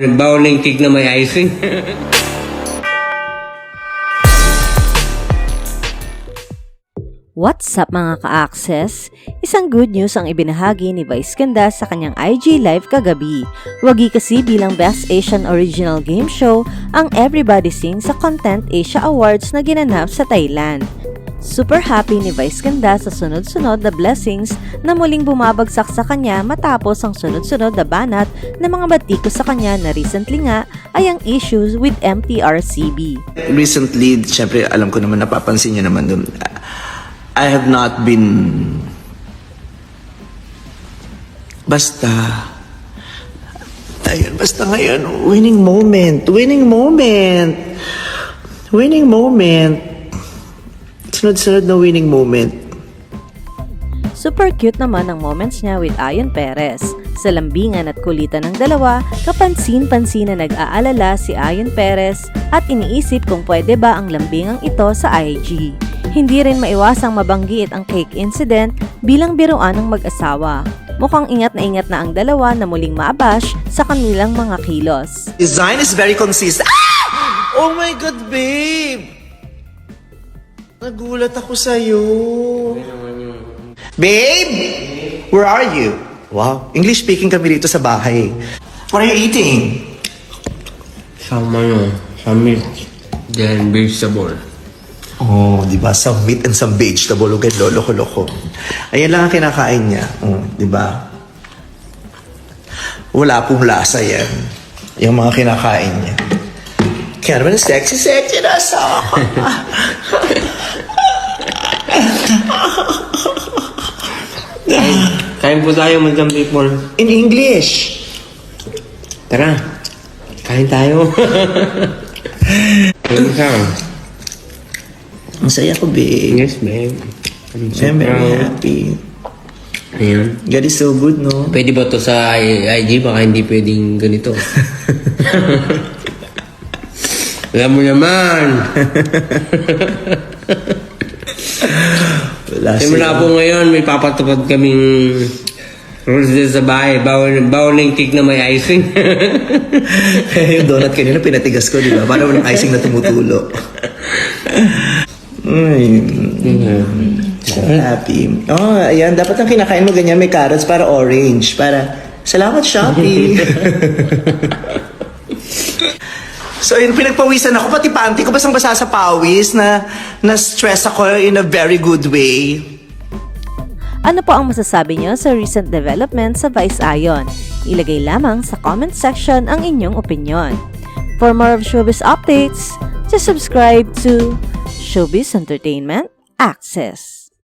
Nagbawal na yung cake na may icing. What's up mga ka-access? Isang good news ang ibinahagi ni Vice Ganda sa kanyang IG Live kagabi. Wagi kasi bilang Best Asian Original Game Show ang Everybody Sing sa Content Asia Awards na ginanap sa Thailand. Super happy ni Vice Ganda sa sunod-sunod na blessings na muling bumabagsak sa kanya matapos ang sunod-sunod na banat ng mga batiko sa kanya na recently nga ay ang issues with MTRCB. recently, syempre alam ko naman napapansin niyo naman dun. I have not been basta ayun, basta ngayon winning moment, winning moment. Winning moment. Sunod-sunod na winning moment. Super cute naman ang moments niya with Ayon Perez. Sa lambingan at kulitan ng dalawa, kapansin-pansin na nag-aalala si Ayon Perez at iniisip kung pwede ba ang lambingang ito sa IG. Hindi rin maiwasang mabanggit ang cake incident bilang biruan ng mag-asawa. Mukhang ingat na ingat na ang dalawa na muling maabash sa kanilang mga kilos. Design is very consistent. Ah! Oh my God, babe! Nagulat ako sa'yo. Babe! Where are you? Wow, English speaking kami dito sa bahay. What are you eating? Sama ano, sa meat. Then vegetable. Oh, di ba? Some meat and some vegetable. Ugad, lolo-loko. Ayan lang ang kinakain niya. Oh, di ba? Wala pong lasa yan. Yung mga kinakain niya. Kaya naman sexy-sexy na sa Kain po tayo, madam people. In English. Tara, kain tayo. Kain ka. Ang saya ko, babe. Yes, babe. I'm so I'm very proud. happy. Ayan. God is so good, no? Pwede ba to sa IG? Baka hindi pwedeng ganito. Alam mo naman. Wala Simula po ngayon, may papatupad kaming rules din sa bahay. Bawal, bawal na yung cake na may icing. yung donut kanina pinatigas ko, di ba? Parang walang icing na tumutulo. Ay, so happy. Oh, ayan. Dapat ang kinakain mo ganyan, may carrots para orange. Para, salamat Shopee. So, yun, pinagpawisan ako. Pati panty ko, basang basa sa pawis na na-stress ako in a very good way. Ano po ang masasabi niyo sa recent development sa Vice Ayon? Ilagay lamang sa comment section ang inyong opinion. For more of showbiz updates, just subscribe to Showbiz Entertainment Access.